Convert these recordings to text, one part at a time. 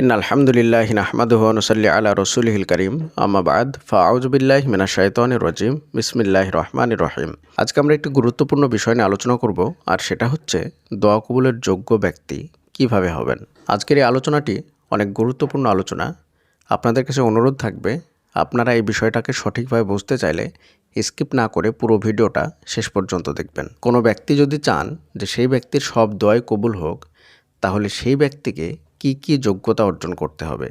In আলহামদুলিল্লাহ নাহমাদুহ নসল্লি আলা রসুলহিল করিম। আমাবাদ ফাউজবিল্লাহ মিনা শায়তানির রজিম। বিসমিল্লাহ রহমান রহিম। আজকে আমরা একটি গুরুত্বপূর্ণ বিষয় নিয়ে আলোচনা করব, আর সেটা হচ্ছে দোয়া কবুলের যোগ্য ব্যক্তি কীভাবে হবেন। আজকের এই আলোচনাটি অনেক গুরুত্বপূর্ণ আলোচনা। আপনাদের কাছে অনুরোধ থাকবে, আপনারা এই বিষয়টাকে সঠিকভাবে বুঝতে চাইলে স্কিপ না করে পুরো ভিডিওটা শেষ পর্যন্ত দেখবেন। কোনো ব্যক্তি যদি চান যে সেই ব্যক্তির সব দয় কবুল হোক, তাহলে সেই ব্যক্তিকে কি কি যোগ্যতা অর্জন করতে হবে?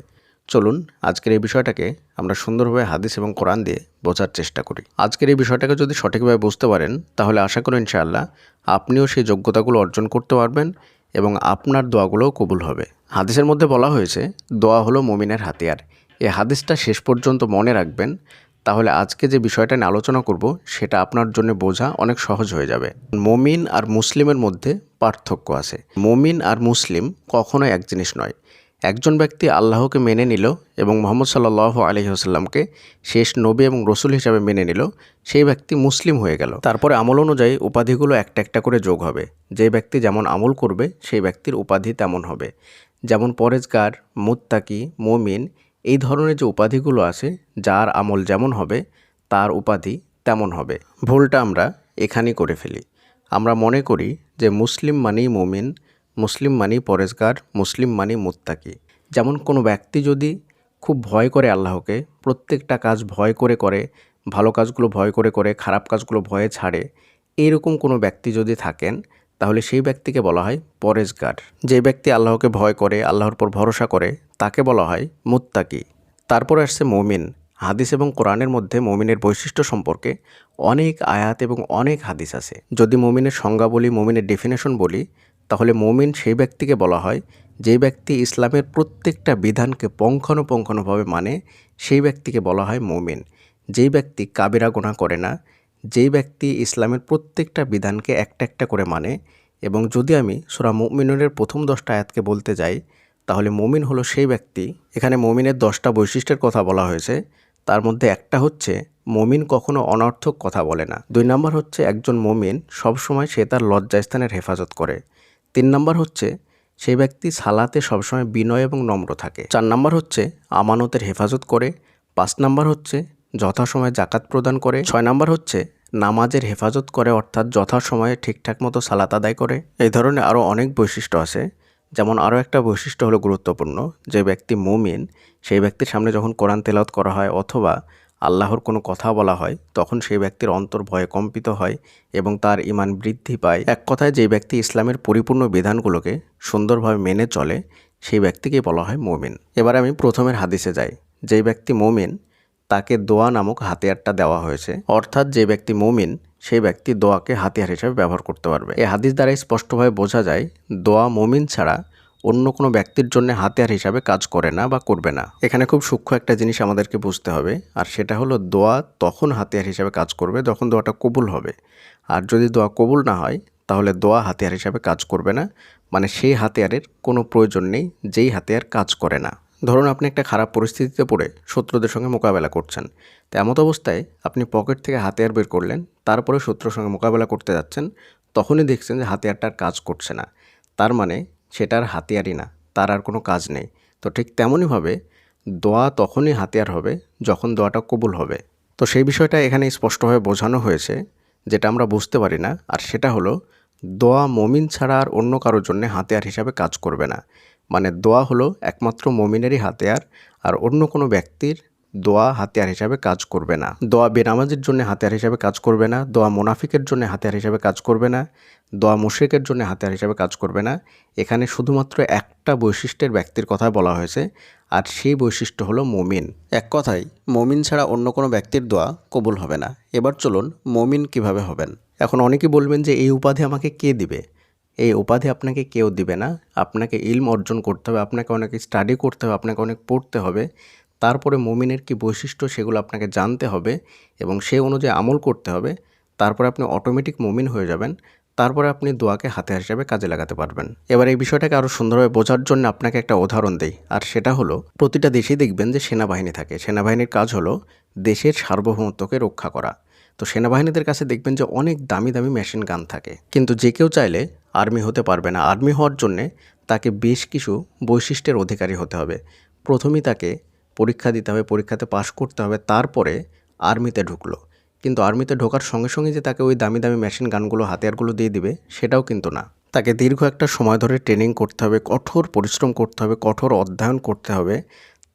চলুন, আজকের এই বিষয়টাকে আমরা সুন্দরভাবে হাদিস এবং কোরআন দিয়ে বোঝার চেষ্টা করি। আজকের এই বিষয়টাকে যদি সঠিকভাবে বুঝতে পারেন, তাহলে আশা করি ইনশাআল্লাহ আপনিও সেই যোগ্যতাগুলো অর্জন করতে পারবেন এবং আপনার দোয়াগুলোও কবুল হবে। হাদিসের মধ্যে বলা হয়েছে, দোয়া হলো মমিনের হাতিয়ার। এই হাদিসটা শেষ পর্যন্ত মনে রাখবেন। তাহলে আজকে যে বিষয়টা নিয়ে আলোচনা করব, সেটা আপনার জন্য বোঝা অনেক সহজ হয়ে যাবে। মমিন আর মুসলিমের মধ্যে পার্থক্য আছে। মমিন আর মুসলিম কখনোই এক জিনিস নয়। একজন ব্যক্তি আল্লাহকে মেনে নিল এবং মোহাম্মদ সাল্লাহ আলহিহাস্লামকে শেষ নবী এবং রসুল হিসাবে মেনে নিল, সেই ব্যক্তি মুসলিম হয়ে গেল। তারপরে আমল অনুযায়ী উপাধিগুলো একটা একটা করে যোগ হবে। যে ব্যক্তি যেমন আমল করবে, সেই ব্যক্তির উপাধি তেমন হবে। যেমন পরেজগার, মুত্তাকি, মমিন এই ধরনের যে উপাধিগুলো আছে, যার আমল যেমন হবে, তার উপাধি তেমন হবে। ভুলটা আমরা এখানেই করে ফেলি। আমরা মনে করি যে মুসলিম মানেই মুমিন, মুসলিম মানেই পরেশগার মুসলিম মানেই মুত্তাকি। যেমন কোনো ব্যক্তি যদি খুব ভয় করে আল্লাহকে, প্রত্যেকটা কাজ ভয় করে করে, ভালো কাজগুলো ভয় করে করে, খারাপ কাজগুলো ভয়ে ছাড়ে এইরকম কোনো ব্যক্তি যদি থাকেন তাহলে সেই ব্যক্তিকে বলা হয় পরেজগার যে ব্যক্তি আল্লাহকে ভয় করে, আল্লাহর পর ভরসা করে, তাকে বলা হয় মুত্তাকি। তারপর আসছে মমিন। হাদিস এবং কোরআনের মধ্যে মমিনের বৈশিষ্ট্য সম্পর্কে অনেক আয়াত এবং অনেক হাদিস আছে। যদি মমিনের সংজ্ঞা বলি, মমিনের ডেফিনেশন বলি, তাহলে মমিন সেই ব্যক্তিকে বলা হয় যে ব্যক্তি ইসলামের প্রত্যেকটা বিধানকে পঙ্খানুপঙ্খানুভাবে মানে সেই ব্যক্তিকে বলা হয় মমিন। যেই ব্যক্তি কাবিরা গোনা করে না যেই ব্যক্তি ইসলামের প্রত্যেকটা বিধানকে একটা একটা করে মানে এবং যদি আমি সোরা মুমিনের প্রথম দশটা আয়াতকে বলতে যাই, তাহলে মমিন হলো সেই ব্যক্তি, এখানে মমিনের দশটা বৈশিষ্ট্যের কথা বলা হয়েছে, তার মধ্যে একটা হচ্ছে মমিন কখনো অনর্থক কথা বলে না। দুই নম্বর হচ্ছে একজন মমিন সবসময় সে তার লজ্জাস্থানের হেফাজত করে। তিন নম্বর হচ্ছে সেই ব্যক্তি সালাতে সবসময় বিনয় এবং নম্র থাকে। চার নম্বর হচ্ছে আমানতের হেফাজত করে। পাঁচ নম্বর হচ্ছে যথাসময়ে জাকাত প্রদান করে। ছয় নম্বর হচ্ছে, নামাজের হেফাজত করে, অর্থাৎ যথাসময়ে ঠিকঠাক মতো সালাত আদায় করে। এই ধরনের আরও অনেক বৈশিষ্ট্য আছে। যেমন আরও একটা বৈশিষ্ট্য হলো গুরুত্বপূর্ণ, যে ব্যক্তি মুমিন, সেই ব্যক্তির সামনে যখন কোরআন তেলাওত করা হয় অথবা আল্লাহর কোনো কথা বলা হয়, তখন সেই ব্যক্তির অন্তর ভয়ে কম্পিত হয় এবং তার ইমান বৃদ্ধি পায়। এক কথায়, যে ব্যক্তি ইসলামের পরিপূর্ণ বিধানগুলোকে সুন্দরভাবে মেনে চলে, সেই ব্যক্তিকে বলা হয় মুমিন। এবার আমি প্রথমের হাদিসে যাই। যেই ব্যক্তি মুমিন তাকে দোয়া নামক হাতিয়ারটা দেওয়া হয়েছে। অর্থাৎ যে ব্যক্তি মুমিন, সেই ব্যক্তি দোয়াকে হাতিয়ার হিসেবে ব্যবহার করতে পারবে। এই হাদিস দ্বারাই স্পষ্টভাবে বোঝা যায়, দোয়া মুমিন ছাড়া অন্য কোনো ব্যক্তির জন্য হাতিয়ার হিসাবে কাজ করে না বা করবে না। এখানে খুব সূক্ষ্ম একটা জিনিস আমাদেরকে বুঝতে হবে, আর সেটা হলো দোয়া তখন হাতিয়ার হিসাবে কাজ করবে যখন দোয়াটা কবুল হবে। আর যদি দোয়া কবুল না হয়, তাহলে দোয়া হাতিয়ার হিসাবে কাজ করবে না। মানে সেই হাতিয়ারের কোনো প্রয়োজন নেই, যেই হাতিয়ার কাজ করে না। ধরুন আপনি একটা খারাপ পরিস্থিতিতে পড়ে শত্রুদের সঙ্গে মোকাবেলা করছেন, তো এমত অবস্থায় আপনি পকেট থেকে হাতিয়ার বের করলেন, তারপরে শত্রুর সঙ্গে মোকাবেলা করতে যাচ্ছেন, তখনই দেখছেন যে হাতিয়ারটার কাজ করছে না। তার মানে সেটার হাতিয়ারই না, তার আর কোনো কাজ নেই। তো ঠিক তেমনইভাবে দোয়া তখনই হাতিয়ার হবে যখন দোয়াটা কবুল হবে। তো সেই বিষয়টা এখানে স্পষ্টভাবে বোঝানো হয়েছে, যেটা আমরা বুঝতে পারি না, আর সেটা হলো দোয়া মমিন ছাড়া আর অন্য কারোর জন্য হাতিয়ার হিসাবে কাজ করবে না। মানে দোয়া হলো একমাত্র মমিনেরই হাতিয়ার আর অন্য কোনো ব্যক্তির দোয়া হাতিয়ার হিসাবে কাজ করবে না। দোয়া বেনামাজির জন্য হাতিয়ার হিসাবে কাজ করবে না, দোয়া মোনাফিকের জন্য হাতিয়ার হিসাবে কাজ করবে না, দোয়া মুশ্রিকের জন্য হাতিয়ার হিসাবে কাজ করবে না। এখানে শুধুমাত্র একটা বৈশিষ্ট্যের ব্যক্তির কথা বলা হয়েছে আর সেই বৈশিষ্ট্য হলো মমিন। এক কথায়, মমিন ছাড়া অন্য কোনো ব্যক্তির দোয়া কবুল হবে না। এবার চলুন মমিন কীভাবে হবেন? এখন অনেকেই বলবেন যে এই উপাধি আমাকে কে দিবে? এই উপাধি আপনাকে কেউ দিবে না। আপনাকে ইলম অর্জন করতে হবে, আপনাকে অনেক স্টাডি করতে হবে, আপনাকে অনেক পড়তে হবে। তারপরে মুমিনের কি বৈশিষ্ট্য সেগুলো আপনাকে জানতে হবে এবং সেই অনুযায়ী আমল করতে হবে। তারপরে আপনি অটোমেটিক মুমিন হয়ে যাবেন। তারপরে আপনি দোয়াকে হাতে হিসাবে কাজে লাগাতে পারবেন। এবার এই বিষয়টাকে আরও সুন্দরভাবে বোঝার জন্য আপনাকে একটা উদাহরণ দেই। আর সেটা হলো, প্রতিটা দেশেই দেখবেন যে সেনাবাহিনী থাকে। সেনাবাহিনীর কাজ হলো দেশের সার্বভৌমত্বকে রক্ষা করা। তো সেনাবাহিনীদের কাছে দেখবেন যে অনেক দামি দামি মেশিন গান থাকে। কিন্তু যে কেউ চাইলে আর্মি হতে পারবে না। আর্মি হওয়ার জন্যে তাকে বেশ কিছু বৈশিষ্ট্যের অধিকারী হতে হবে। প্রথমেই তাকে পরীক্ষা দিতে হবে, পরীক্ষাতে পাশ করতে হবে, তারপরে আর্মিতে ঢুকলো। কিন্তু আর্মিতে ঢোকার সঙ্গে সঙ্গে যে তাকে ওই দামি দামি মেশিন গানগুলো, হাতিয়ারগুলো দিয়ে দিবে, সেটাও কিন্তু না। তাকে দীর্ঘ একটা সময় ধরে ট্রেনিং করতে হবে, কঠোর পরিশ্রম করতে হবে, কঠোর অধ্যয়ন করতে হবে।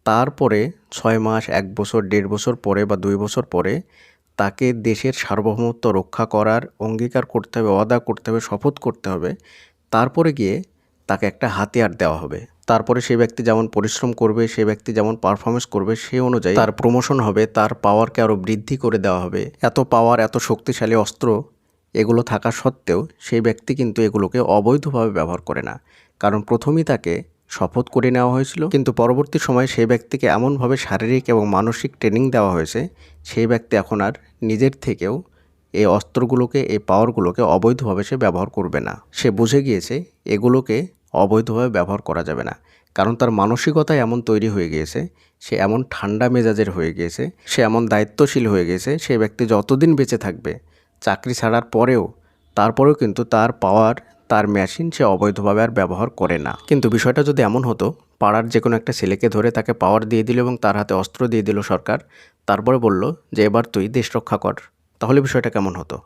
তারপরে ছয় মাস, এক বছর, দেড় বছর পরে বা দুই বছর পরে তাকে দেশের সার্বভৌমত্ব রক্ষা করার অঙ্গীকার করতে হবে, ওয়াদা করতে হবে, শপথ করতে হবে। তারপরে গিয়ে তাকে একটা হাতিয়ার দেওয়া হবে। তারপরে সেই ব্যক্তি যেমন পরিশ্রম করবে, সেই ব্যক্তি যেমন পারফরমেন্স করবে সেই অনুযায়ী তার প্রমোশন হবে, তার পাওয়ারকে আরও বৃদ্ধি করে দেওয়া হবে। এত পাওয়ার এত শক্তিশালী অস্ত্র এগুলো থাকা সত্ত্বেও সেই ব্যক্তি কিন্তু এগুলোকে অবৈধভাবে ব্যবহার করে না। কারণ প্রথমেই তাকে শপথ করে নেওয়া হয়েছিল। কিন্তু পরবর্তী সময়ে সেই ব্যক্তিকে এমনভাবে শারীরিক এবং মানসিক ট্রেনিং দেওয়া হয়েছে, সেই ব্যক্তি এখন আর নিজের থেকেও এই অস্ত্রগুলোকে, এই পাওয়ারগুলোকে অবৈধভাবে সে ব্যবহার করবে না। সে বুঝে গিয়েছে, এগুলোকে অবৈধভাবে ব্যবহার করা যাবে না। কারণ তার মানসিকতা এমন তৈরি হয়ে গিয়েছে, সে এমন ঠান্ডা মেজাজের হয়ে গিয়েছে, সে এমন দায়িত্বশীল হয়ে গেছে সে ব্যক্তি যতদিন বেঁচে থাকবে, চাকরি ছাড়ার পরেও, তারপরেও কিন্তু তার পাওয়ার তার মেশিন সে অবৈধভাবে আর ব্যবহার করে না। কিন্তু বিষয়টা যদি এমন হতো, পাড়ার যে কোনো একটা ছেলেকে ধরে তাকে পাওয়ার দিয়ে দিল এবং তার হাতে অস্ত্র দিয়ে দিল সরকার, তারপরে বলল যে, এবার তুই দেশ রক্ষা কর। তাহলে বিষয়টা কেমন হতো?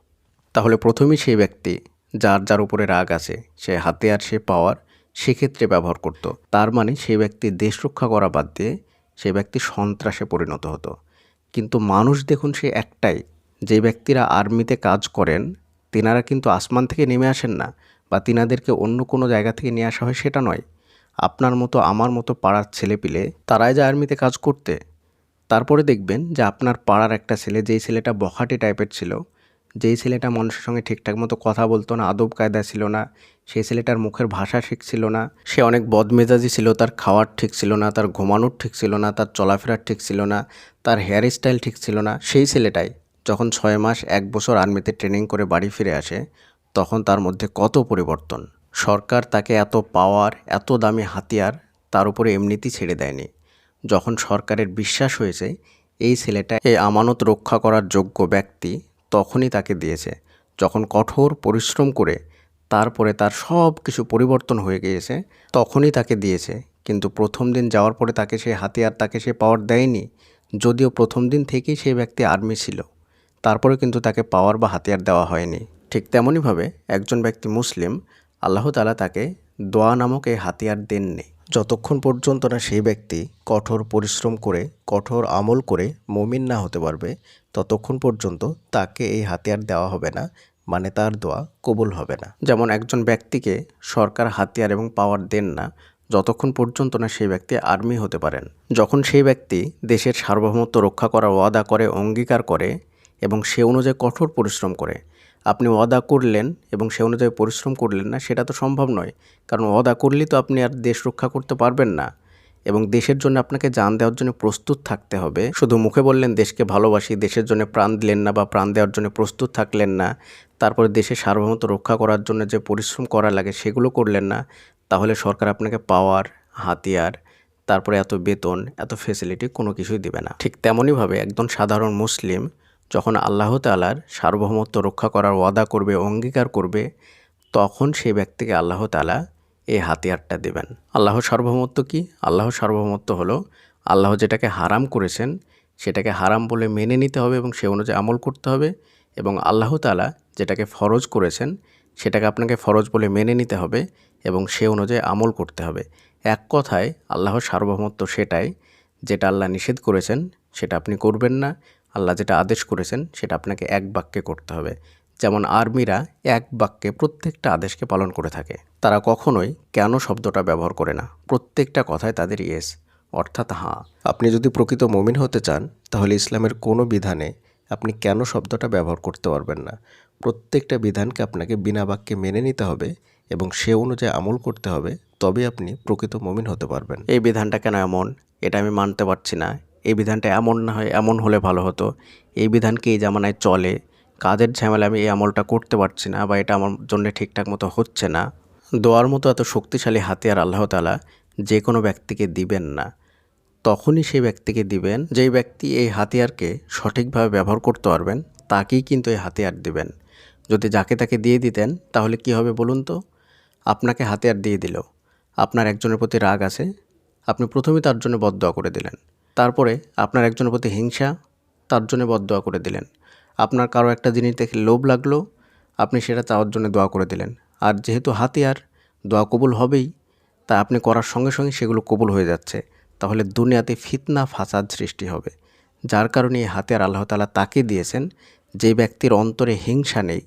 তাহলে প্রথমেই সেই ব্যক্তি, যার যার উপরে রাগ আছে, সে হাতে আর সে পাওয়ার সেক্ষেত্রে ব্যবহার করত। তার মানে সেই ব্যক্তি দেশ রক্ষা করা বাদ দিয়ে সে ব্যক্তি সন্ত্রাসে পরিণত হতো। কিন্তু মানুষ দেখুন সে একটাই, যে ব্যক্তিরা আর্মিতে কাজ করেন, তেনারা কিন্তু আসমান থেকে নেমে আসেন না। বা তিনাদেরকে অন্য কোনো জায়গা থেকে নিয়ে আসা হয় সেটা নয়। আপনার মতো, আমার মতো পাড়ার ছেলেপিলে তারাই যায় আর্মিতে কাজ করতে। তারপরে দেখবেন যে আপনার পাড়ার একটা ছেলে, যেই ছেলেটা বখাটে টাইপের ছিল, যেই ছেলেটা মানুষের সঙ্গে ঠিকঠাক মতো কথা বলতো না, আদব কায়দা ছিল না সেই ছেলেটার মুখের ভাষা ঠিক ছিল না, সে অনেক বদমেজাজি ছিল, তার খাওয়ার ঠিক ছিল না, তার ঘুমানোর ঠিক ছিল না, তার চলাফেরার ঠিক ছিল না, তার হেয়ার স্টাইল ঠিক ছিল না, সেই ছেলেটাই যখন ছয় মাস, এক বছর আর্মিতে ট্রেনিং করে বাড়ি ফিরে আসে তখন তার মধ্যে কত পরিবর্তন? সরকার তাকে এত পাওয়ার, এত দামি হাতিয়ার তার উপরে এমনিতেই ছেড়ে দেয়নি। যখন সরকারের বিশ্বাস হয়েছে, এই ছেলেটা এই আমানত রক্ষা করার যোগ্য ব্যক্তি তখনই তাকে দিয়েছে। যখন কঠোর পরিশ্রম করে তারপরে তার সব কিছু পরিবর্তন হয়ে গিয়েছে, তখনই তাকে দিয়েছে। কিন্তু প্রথম দিন যাওয়ার পরে তাকে সে হাতিয়ার, তাকে সে পাওয়ার দেয়নি। যদিও প্রথম দিন থেকেই সেই ব্যক্তি আর্মি ছিল। তারপরে কিন্তু তাকে পাওয়ার বা হাতিয়ার দেওয়া হয়নি। ঠিক তেমনইভাবে একজন ব্যক্তি মুসলিম, আল্লাহ তালা তাকে দোয়া নামক এই হাতিয়ার দেননি। যতক্ষণ পর্যন্ত না সেই ব্যক্তি কঠোর পরিশ্রম করে, কঠোর আমল করে মমিন না হতে পারবে, ততক্ষণ পর্যন্ত তাকে এই হাতিয়ার দেওয়া হবে না মানে তার দোয়া কবুল হবে না। যেমন একজন ব্যক্তিকে সরকার হাতিয়ার এবং পাওয়ার দেন না, যতক্ষণ পর্যন্ত না সেই ব্যক্তি আর্মি হতে পারেন। যখন সেই ব্যক্তি দেশের সার্বভৌমত্ব রক্ষা করার ওয়াদা করে, অঙ্গীকার করে এবং সে অনুযায়ী কঠোর পরিশ্রম করে আপনি ওয়াদা করলেন এবং সে অনুযায়ী পরিশ্রম করলেন না, সেটা তো সম্ভব নয়। কারণ ওয়াদা করলেই তো আপনি আর দেশ রক্ষা করতে পারবেন না। এবং দেশের জন্য আপনাকে জান দেওয়ার জন্য প্রস্তুত থাকতে হবে। শুধু মুখে বললেন দেশকে ভালোবাসি, দেশের জন্য প্রাণ দিলেন না বা প্রাণ দেওয়ার জন্য প্রস্তুত থাকলেন না, তারপরে দেশের সার্বভৌমত্ব রক্ষা করার জন্য যে পরিশ্রম করা লাগে সেগুলো করলেন না, তাহলে সরকার আপনাকে পাওয়ার, হাতিয়ার, তারপরে এত বেতন, এত ফেসিলিটি কোনো কিছুই দিবে না। ঠিক তেমনইভাবে একজন সাধারণ মুসলিম যখন আল্লাহ তালার সার্বভৌমত্ব রক্ষা করার ওয়াদা করবে, অঙ্গীকার করবে, তখন সেই ব্যক্তিকে আল্লাহ তালা এই হাতিয়ারটা দেবেন। আল্লাহ সার্বভৌমত্ব কি? আল্লাহ সার্বভৌমত্ব হলো আল্লাহ যেটাকে হারাম করেছেন, সেটাকে হারাম বলে মেনে নিতে হবে এবং সে অনুযায়ী আমল করতে হবে এবং আল্লাহ তালা যেটাকে ফরজ করেছেন, সেটাকে আপনাকে ফরজ বলে মেনে নিতে হবে এবং সে অনুযায়ী আমল করতে হবে। এক কথায় আল্লাহর সার্বভৌমত্ব সেটাই যেটা আল্লাহ নিষেধ করেছেন, সেটা আপনি করবেন না। আল্লাহ যেটা আদেশ করেছেন, সেটা আপনাকে এক বাক্যে করতে হবে। যেমন আর্মিরা এক বাক্যে প্রত্যেকটা আদেশকে পালন করে থাকে। তারা কখনোই কেন শব্দটা ব্যবহার করে না? প্রত্যেকটা কথায় তাদের ইয়েস, অর্থাৎ হাঁ। আপনি যদি প্রকৃত মমিন হতে চান, তাহলে ইসলামের কোনো বিধানে আপনি কেন শব্দটা ব্যবহার করতে পারবেন না? প্রত্যেকটা বিধানকে আপনাকে বিনা বাক্যে মেনে নিতে হবে এবং সে অনুযায়ী আমল করতে হবে তবে আপনি প্রকৃত মমিন হতে পারবেন। এই বিধানটা কেন এমন? এটা আমি মানতে পারছি না। এই বিধানটা এমন না হয়, এমন হলে ভালো হতো। এই বিধান কি এই জামানায় চলে? কাজের ঝামেলা আমি এই আমলটা করতে পারছি না বা এটা আমার জন্য ঠিকঠাক মতো হচ্ছে না? দোয়ার মতো এত শক্তিশালী হাতিয়ার আল্লাহ তালা যে কোনো ব্যক্তিকে দিবেন না। তখনই সেই ব্যক্তিকে দিবেন, যেই ব্যক্তি এই হাতিয়ারকে সঠিকভাবে ব্যবহার করতে পারবেন, তাকেই কিন্তু এই হাতিয়ার দিবেন। যদি যাকে তাকে দিয়ে দিতেন, তাহলে কি হবে বলুন তো? আপনাকে হাতিয়ার দিয়ে দিল। আপনার একজনের প্রতি রাগ আছে। আপনি প্রথমেই তার জন্য বদদোয়া করে দিলেন। তারপরে আপনার একজনের প্রতি হিংসা, তার জন্য বদদোয়া করে দিলেন। আপনার কারও একটা জিনিস দেখে লোভ লাগল, আপনি সেটা চাওয়ার জন্য দোয়া করে দিলেন। আর যেহেতু হাতিয়ার, দোয়া কবুল হবেই, তা আপনি করার সঙ্গে সঙ্গে সেগুলো কবুল হয়ে যাচ্ছে। তাহলে দুনিয়াতে ফিতনা, ফাসাদ সৃষ্টি হবে। যার কারণে এই হাতিয়ার আল্লাহ তালা তাকে দিয়েছেন, যে ব্যক্তির অন্তরে হিংসা নেই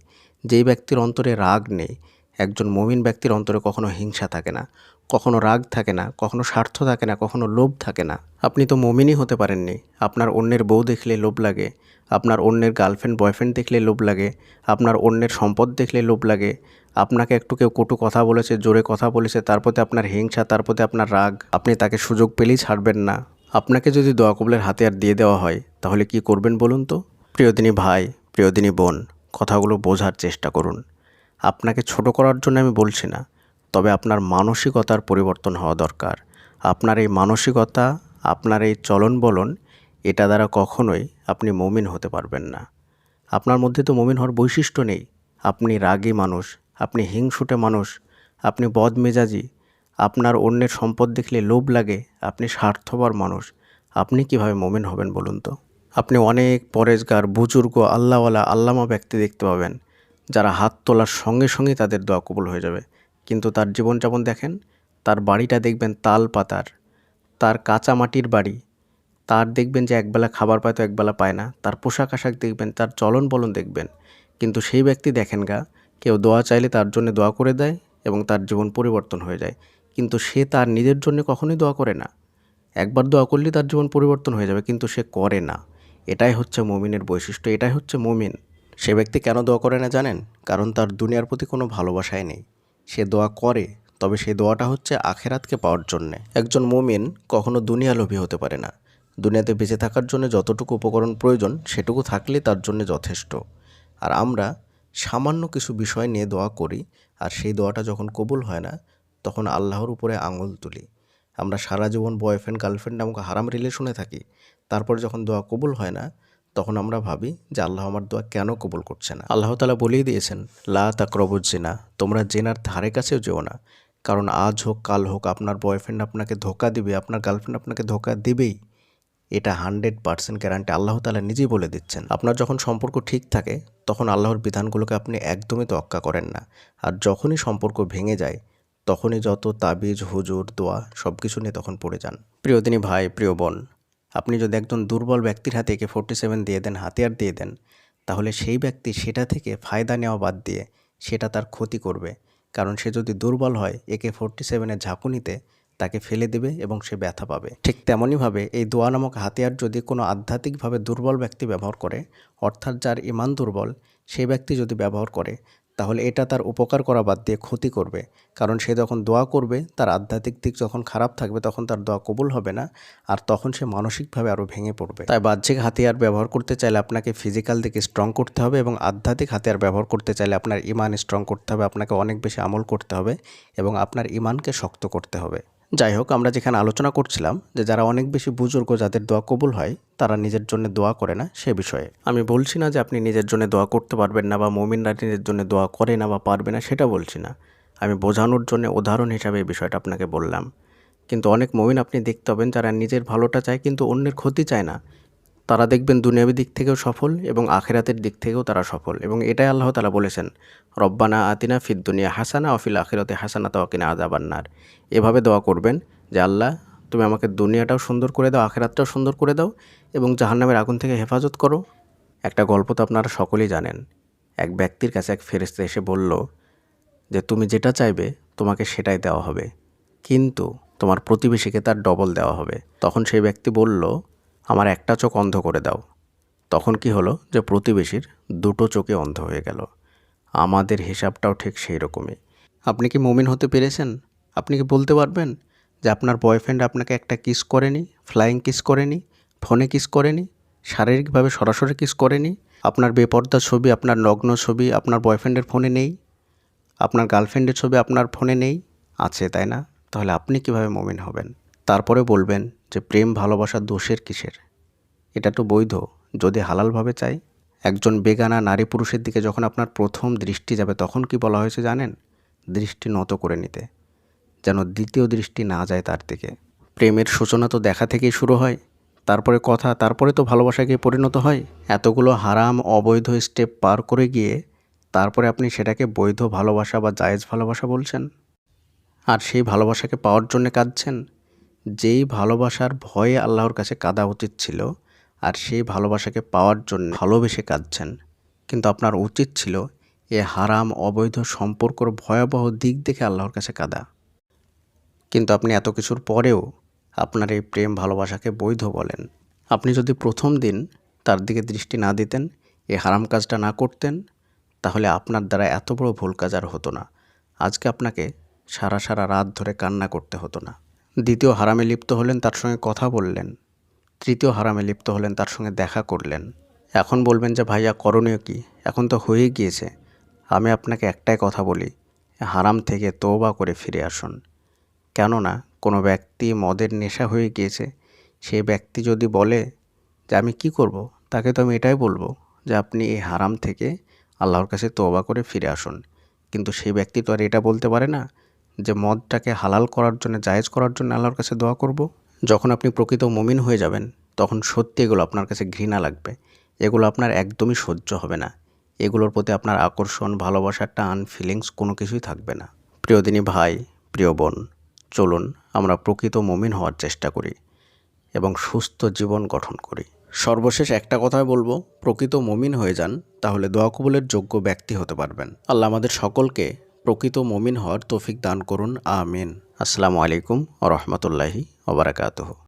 যেই ব্যক্তির অন্তরে রাগ নেই, একজন মমিন ব্যক্তির অন্তরে কখনো হিংসা থাকে না। কখনো রাগ থাকে না, কখনো স্বার্থ থাকে না, কখনো লোভ থাকে না। আপনি তো মমিনই হতে পারেননি। আপনার অন্যের বউ দেখলে লোভ লাগে, আপনার অন্যের গার্লফ্রেন্ড, বয়ফ্রেন্ড দেখলে লোভ লাগে, আপনার অন্যের সম্পদ দেখলে লোভ লাগে। আপনাকে একটু কেউ কটু কথা বলেছে, জোরে কথা বলেছে, তার প্রতি আপনার হিংসা, তার প্রতি আপনার রাগ, আপনি তাকে সুযোগ পেলেই ছাড়বেন না। আপনাকে যদি দোয়া কবলের হাতিয়ার দিয়ে দেওয়া হয়, তাহলে কি করবেন বলুন তো? প্রিয়দিনী ভাই, প্রিয়দিনী বোন, কথাগুলো বোঝার চেষ্টা করুন। আপনাকে ছোট করার জন্য আমি বলছি না। তবে আপনার মানসিকতার পরিবর্তন হওয়া দরকার। আপনার এই মানসিকতা, আপনার এই চলন বলন এটা দ্বারা কখনোই আপনি মমিন হতে পারবেন না। আপনার মধ্যে তো মমিন হওয়ার বৈশিষ্ট্য নেই। আপনি রাগী মানুষ, আপনি হিংসুটে মানুষ, আপনি বদমেজাজি, আপনার অন্যের সম্পদ দেখলে লোভ লাগে, আপনি স্বার্থপর মানুষ। আপনি কীভাবে মমিন হবেন বলুন তো? আপনি অনেক পরেজগার, বুজুর্গ, আল্লাহওয়ালা, আল্লামা ব্যক্তি দেখতে পাবেন, যারা হাত তোলার সঙ্গে সঙ্গে তাদের দোয়া কবুল হয়ে যাবে। কিন্তু তার জীবনযাপন দেখেন, তার বাড়িটা দেখবেন তাল পাতার, তার কাঁচা মাটির বাড়ি, তার দেখবেন যে একবেলা খাবার পায় তো একবেলা পায় না, তার পোশাক আশাক দেখবেন, তার চলন বলন দেখবেন। কিন্তু সেই ব্যক্তি দেখেন গা, কেউ দোয়া চাইলে তার জন্য দোয়া করে দেয় এবং তার জীবন পরিবর্তন হয়ে যায়। কিন্তু সে তার নিজের জন্য কখনোই দোয়া করে না। একবার দোয়া করলেই তার জীবন পরিবর্তন হয়ে যাবে, কিন্তু সে করে না। এটাই হচ্ছে মমিনের বৈশিষ্ট্য, এটাই হচ্ছে মমিন। সে ব্যক্তি কেন দোয়া করে না জানেন? কারণ তার দুনিয়ার প্রতি কোনো ভালোবাসাই নেই। সে দোয়া করে, তবে সেই দোয়াটা হচ্ছে আখেরাতকে পাওয়ার জন্যে। একজন মমিন কখনো দুনিয়া লোভী হতে পারে না। দুনিয়াতে বেঁচে থাকার জন্য যতটুকু উপকরণ প্রয়োজন, সেটুকু থাকলে তার জন্য যথেষ্ট। আর আমরা সামান্য কিছু বিষয় নিয়ে দোয়া করি, আর সেই দোয়াটা যখন কবুল হয় না, তখন আল্লাহর উপরে আঙুল তুলি। আমরা সারা জীবন বয়ফ্রেন্ড, গার্লফ্রেন্ড নামক হারাম রিলেশনে থাকি। তারপর যখন দোয়া কবুল হয় না তখন আমরা ভাবি যে আল্লাহ আমার দোয়া কেন কবুল করছে না। আল্লাহ তালা বলেই দিয়েছেন, লা তাকরবুজ জেনা, তোমরা জেনার ধারে কাছেও যেও না। কারণ আজ হোক, কাল হোক, আপনার বয়ফ্রেন্ড আপনাকে ধোকা দিবে, আপনার গার্লফ্রেন্ড আপনাকে ধোকা দিবেই। এটা হান্ড্রেড পার্সেন্ট গ্যারান্টি আল্লাহ তালা নিজেই বলে দিচ্ছেন। আপনার যখন সম্পর্ক ঠিক থাকে, তখন আল্লাহর বিধানগুলোকে আপনি একদমই তোয়াক্কা করেন না। আর যখনই সম্পর্ক ভেঙে যায়, তখনই যত তাবিজ, হুজুর, দোয়া সব কিছু নিয়ে তখন পড়ে যান। প্রিয় প্রিয়দিনী ভাই, প্রিয় বোন আপনি যদি একজন দুর্বল ব্যক্তির হাতে একে ফোর্টি সেভেন দিয়ে দেন, হাতিয়ার দিয়ে দেন, তাহলে সেই ব্যক্তি সেটা থেকে ফায়দা নেওয়া বাদ দিয়ে সেটা তার ক্ষতি করবে। কারণ সে যদি দুর্বল হয়, একে ফোর্টি সেভেনের ঝাঁকুনিতে তাকে ফেলে দেবে এবং সে ব্যথা পাবে। ঠিক তেমনইভাবে এই দোয়া নামক হাতিয়ার যদি কোনো আধ্যাত্মিকভাবে দুর্বল ব্যক্তি ব্যবহার করে, অর্থাৎ যার ইমান দুর্বল, সেই ব্যক্তি যদি ব্যবহার করে তাহলে এটা তার উপকার করা বাদ দিয়ে ক্ষতি করবে। কারণ সে যখন দোয়া করবে, তার আধ্যাত্মিক দিক যখন খারাপ থাকবে, তখন তার দোয়া কবুল হবে না, আর তখন সে মানসিকভাবে আরও ভেঙে পড়বে। তাই বাহ্যিক হাতিয়ার ব্যবহার করতে চাইলে আপনাকে ফিজিক্যাল দিকে স্ট্রং করতে হবে এবং আধ্যাত্মিক হাতিয়ার ব্যবহার করতে চাইলে আপনার ইমান স্ট্রং করতে হবে, আপনাকে অনেক বেশি আমল করতে হবে এবং আপনার ইমানকে শক্ত করতে হবে। যাই হোক, আমরা যেখানে আলোচনা করছিলাম যে যারা অনেক বেশি বুজুর্গ যাদের দোয়া কবুল হয়, তারা নিজের জন্য দোয়া করে না সে বিষয়ে। আমি বলছি না যে আপনি নিজের জন্য দোয়া করতে পারবেন না বা মমিনরা নিজের জন্য দোয়া করে না বা পারবে না, সেটা বলছি না। আমি বোঝানোর জন্য উদাহরণ হিসাবে এই বিষয়টা আপনাকে বললাম। কিন্তু অনেক মোমিন আপনি দেখতে পাবেন যারা নিজের ভালোটা চায় কিন্তু অন্যের ক্ষতি চায় না। তারা দেখবেন দুনিয়াবি দিক থেকেও সফল এবং আখেরাতের দিক থেকেও তারা সফল। এবং এটাই আল্লাহ তালা বলেছেন, রব্বানা আতিনা ফিদ দুনিয়া হাসানা অফিল আখিরতে হাসানা তাওয়াকিনা আজাবান্নার এভাবে দোয়া করবেন যে, আল্লাহ, তুমি আমাকে দুনিয়াটাও সুন্দর করে দাও, আখেরাতটাও সুন্দর করে দাও এবং জাহান্নামের আগুন থেকে হেফাজত করো। একটা গল্প তো আপনারা সকলেই জানেন। এক ব্যক্তির কাছে এক ফেরেস্তা এসে বলল যে, তুমি যেটা চাইবে তোমাকে সেটাই দেওয়া হবে। কিন্তু তোমার প্রতিবেশীকে তার ডবল দেওয়া হবে। তখন সেই ব্যক্তি বলল আমার একটা চোখ অন্ধ করে দাও। তখন কি হলো যে প্রতিবেশীর দুটো চোখে অন্ধ হয়ে গেল। আমাদের হিসাবটাও ঠিক সেই রকমই। আপনি কি মমিন হতে পেরেছেন? আপনি কি বলতে পারবেন যে আপনার বয়ফ্রেন্ড আপনাকে একটা কিস করেনি ফ্লাইং কিস করেনি ফোনে কিস করেনি, শারীরিকভাবে সরাসরি কিস করেনি? আপনার বেপর্দা ছবি, আপনার নগ্ন ছবি আপনার বয়ফ্রেন্ডের ফোনে নেই? আপনার গার্লফ্রেন্ডের ছবি আপনার ফোনে নেই? আছে, তাই না? তাহলে আপনি কীভাবে মমিন হবেন? তারপরে বলবেন যে প্রেম ভালোবাসা দোষের কিসের? এটা তো বৈধ। যদি হালালভাবে চাই, একজন বেগানা নারী পুরুষের দিকে যখন আপনার প্রথম দৃষ্টি যাবে, তখন কি বলা হয়েছে জানেন? দৃষ্টি নত করে নিতে। যেন দ্বিতীয় দৃষ্টি না যায় তার দিকে। প্রেমের সূচনা তো দেখা থেকেই শুরু হয়। তারপরে কথা, তারপরে তো ভালোবাসায় গিয়ে পরিণত হয়। এতগুলো হারাম, অবৈধ স্টেপ পার করে গিয়ে তারপরে আপনি সেটাকে বৈধ ভালোবাসা বা জায়েজ ভালোবাসা বলছেন? আর সেই ভালোবাসাকে পাওয়ার জন্য কাঁদছেন? যেই ভালোবাসার ভয়ে আল্লাহর কাছে কাঁদা উচিত ছিল আর সেই ভালোবাসাকে পাওয়ার জন্য ভালোবেসে কাঁদছেন। কিন্তু আপনার উচিত ছিল এ হারাম, অবৈধ সম্পর্কর ভয়াবহ দিক দেখে আল্লাহর কাছে কাঁদা। কিন্তু আপনি এত কিছুর পরেও আপনার এই প্রেম ভালোবাসাকে বৈধ বলেন। আপনি যদি প্রথম দিন তার দিকে দৃষ্টি না দিতেন এই হারাম কাজটা না করতেন, তাহলে আপনার দ্বারা এত বড় ভুল কাজ আর হতো না। আজকে আপনাকে সারা সারা রাত ধরে কান্না করতে হতো না। দ্বিতীয় হারামে লিপ্ত হলেন, তার সঙ্গে কথা বললেন। তৃতীয় হারামে লিপ্ত হলেন, তার সঙ্গে দেখা করলেন। এখন বলবেন যে, ভাইয়া, করণীয় কি? এখন তো হয়ে গিয়েছে। আমি আপনাকে একটাই কথা বলি, হারাম থেকে তৌবা করে ফিরে আসুন। কেননা, কোনো ব্যক্তি মদের নেশা হয়ে গিয়েছে, সেই ব্যক্তি যদি বলে যে, আমি কি করব? তাকে তো আমি এটাই বলব যে, আপনি এই হারাম থেকে আল্লাহর কাছে তওবা করে ফিরে আসুন। কিন্তু সেই ব্যক্তি তো আর এটা বলতে পারে না। যে মদটাকে হালাল করার জন্য, জায়েজ করার জন্য আল্লাহর কাছে দোয়া করব। যখন আপনি প্রকৃত মুমিন হয়ে যাবেন, তখন সত্যি এগুলো আপনার কাছে ঘৃণা লাগবে। এগুলো আপনার একদমই সহ্য হবে না। এগুলোর প্রতি আপনার আকর্ষণ ভালোবাসার টান ফিলিংস কোনো কিছুই থাকবে না। প্রিয়দিনী ভাই, প্রিয় বোন, চলুন আমরা প্রকৃত মমিন হওয়ার চেষ্টা করি এবং সুস্থ জীবন গঠন করি। সর্বশেষ একটা কথাই বলব, প্রকৃত মমিন হয়ে যান, তাহলে দোয়া কবুলের যোগ্য ব্যক্তি হতে পারবেন। আল্লাহ আমাদের সকলকে প্রকৃত মমিন হওয়ার তৌফিক দান করুন আমিন। আসসালামু আলাইকুম রহমতুল্লাহি ওবরাকাতহ